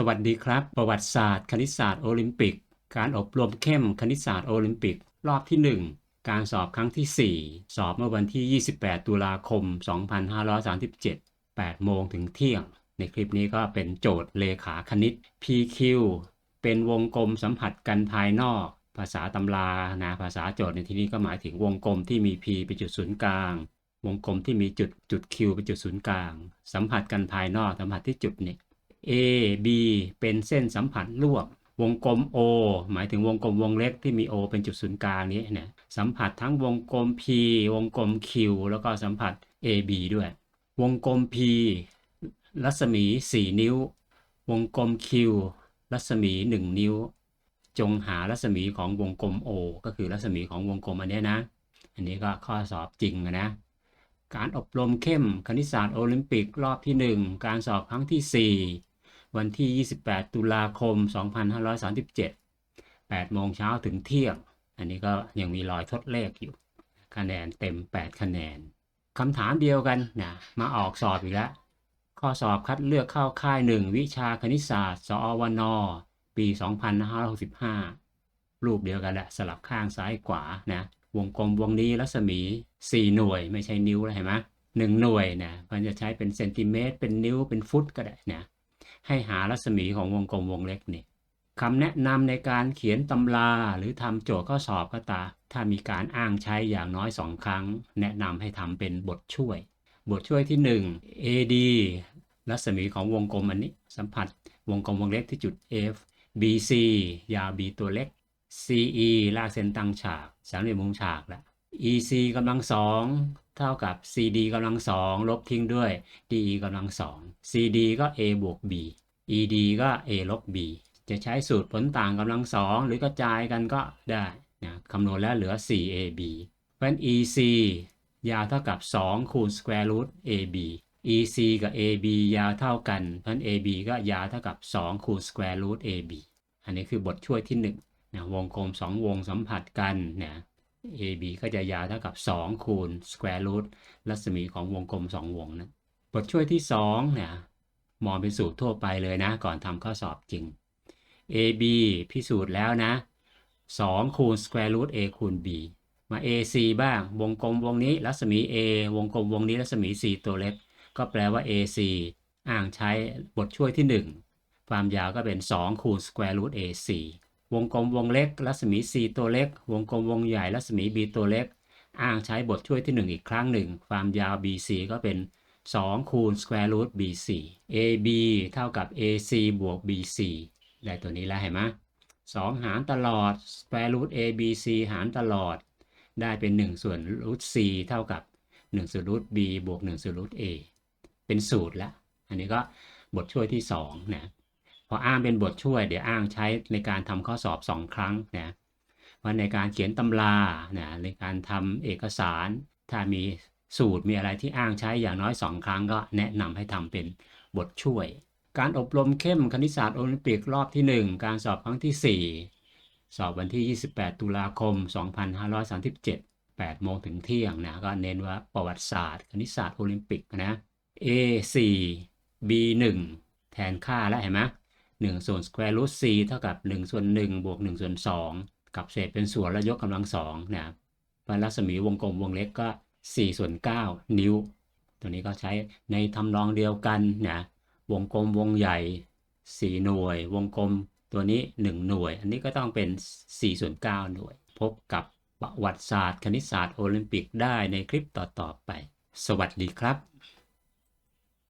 สวัสดีครับ ประวัติศาสตร์ คณิตศาสตร์โอลิมปิก การอบรมเข้มคณิตศาสตร์โอลิมปิก รอบที่ 1 การสอบครั้งที่ 4 สอบเมื่อวันที่ 28 ตุลาคม 2537 8 โมงถึงเที่ยง ในคลิปนี้ก็เป็นโจทย์เลขาคณิต PQ เป็นวงกลมสัมผัสกันภายนอก ภาษาตำรานะภาษาโจทย์ในที่นี้ก็หมายถึงวงกลมที่มี P เป็นจุดศูนย์กลาง วงกลมที่มีจุดจุด Q เป็นจุดศูนย์กลาง สัมผัสกันภายนอกสัมผัสที่จุดนี้ A B เป็นเส้นสัมผัสร่วม วงกลม O หมายถึงวงกลมวงเล็กที่มี O เป็นจุดศูนย์กลางนี้เนี่ยสัมผัสทั้งวงกลม P วงกลม Q แล้วก็สัมผัส AB ด้วย วงกลม P รัศมี 4 นิ้ว วงกลม Q รัศมี 1 นิ้ว จงหารัศมีของวงกลม O ก็คือรัศมีของวงกลมอันนี้นะ อันนี้ก็ข้อสอบจริงนะ การอบรมเข้มคณิตศาสตร์โอลิมปิกรอบที่ 1 การสอบครั้งที่ 4 วันที่ 28 ตุลาคม 2537 8โมงเช้าถึงเที่ยง อันนี้ก็ยังมีรอยทดเลขอยู่ คะแนนเต็ม 8 คะแนนคำถามเดียวกันนะมาออกสอบอีกแล้วข้อสอบคัดเลือกเข้าค่าย1วิชาคณิตศาสตร์ สอวนปี 2565 รูปเดียวกันแหละสลับข้างซ้ายขวานะวงกลมวงนี้รัศมี 4 หน่วย ไม่ใช่นิ้วแล้วเห็นไหมหนึ่งหน่วยนะมันจะใช้เป็นเซนติเมตร เป็นนิ้วเป็นฟุตก็ได้นะ ให้หารัศมีของวงกลมวงเล็กนี่คำแนะนำในการเขียนตำราหรือทำโจทย์ข้อสอบก็ตา ถ้ามีการอ้างใช้อย่างน้อย2ครั้ง แนะนำให้ทำเป็นบทช่วย บทช่วยที่ 1 AD รัศมีของวงกลมอันนี้ สัมผัสวงกลมวงเล็กที่จุด F BC ยาว B ตัวเล็ก CE ลากเส้นตั้งฉากสามเหลี่ยมมุมฉากแล้ว EC กำลังสองเท่ากับ CD กำลังสองลบทิ้งด้วย DE กำลังสอง CD ก็ A บวก B ED ก็ A ลบ B จะใช้สูตรผลต่างกำลังสองหรือกระจายกันก็ได้นะคำนวณแล้วเหลือ 4AB เพราะฉะนั้น EC ยาวเท่ากับ 2 คูณ square root AB EC กับ AB ยาวเท่ากัน เพราะฉะนั้น AB ก็ยาวเท่ากับ 2 คูณ square root AB อันนี้คือบทช่วยที่1นะวงกลม 2 วงสัมผัสกันนะ AB ก็จะยาวเท่ากับ 2 คูณ square root รัศมีของวงกลม 2 วงนะ บทช่วยที่ 2 เนี่ย มองเป็นสูตรทั่วไปเลยนะ ก่อนทำข้อสอบจริง AB พิสูจน์แล้วนะ 2 คูณ square root A คูณ B มา AC บ้าง วงกลมวงนี้รัศมี A วงกลมวงนี้รัศมี C ตัวเล็ก ก็แปลว่า AC อ้างใช้บทช่วยที่ 1 ความยาวก็เป็น 2 คูณ square root AC วงกลมวงเล็ก รัศมี C ตัวเล็ก วงกลมวงใหญ่ รัศมี B ตัวเล็ก อ้างใช้บทช่วยที่ 1 อีกครั้งหนึ่ง ความยาว BC ก็เป็น 2 คูณ square root BC AB เท่ากับ AC บวก BC ได้ตัวนี้แล้วเห็นไหม2หารตลอด square root ABC หารตลอด ได้เป็น 1 ส่วน root C เท่ากับ 1 ส่วน root B บวก 1 ส่วน root A เป็นสูตรแล้วอันนี้ก็บทช่วยที่2นะ พออ้างเป็นบทช่วย เดี๋ยวอ้างใช้ในการทำข้อสอบ 2 ครั้งนะว่าในการเขียนตำรานะในการทำเอกสาร ถ้ามีสูตรมีอะไรที่อ้างใช้อย่างน้อย 2 ครั้งก็แนะนำให้ทำเป็นบทช่วย การอบรมเข้มคณิตศาสตร์โอลิมปิกรอบที่ 1 การสอบครั้งที่ 4 สอบวันที่ 28 ตุลาคม 2537 8โมงถึงเที่ยงนะก็เน้นว่าประวัติศาสตร์ คณิตศาสตร์โอลิมปิกนะ A 4 B 1 แทนค่าแล้วเห็นไหม 1 ส่วน square root c เท่ากับ 1 ส่วน 1 บวก 1 ส่วน 2 กับเศษเป็นส่วนแล้วยกกำลัง2นะรัศมีวงกลมวงเล็กก็ 4 ส่วน 9 นิ้ว ตัวนี้ก็ใช้ในทำนองเดียวกันนะวงกลมวงใหญ่ 4 หน่วย วงกลมตัวนี้ 1 หน่วย อันนี้ก็ต้องเป็น 4 ส่วน 9 หน่วย พบกับประวัติศาสตร์ คณิตศาสตร์โอลิมปิกได้ในคลิปต่อๆไป สวัสดีครับ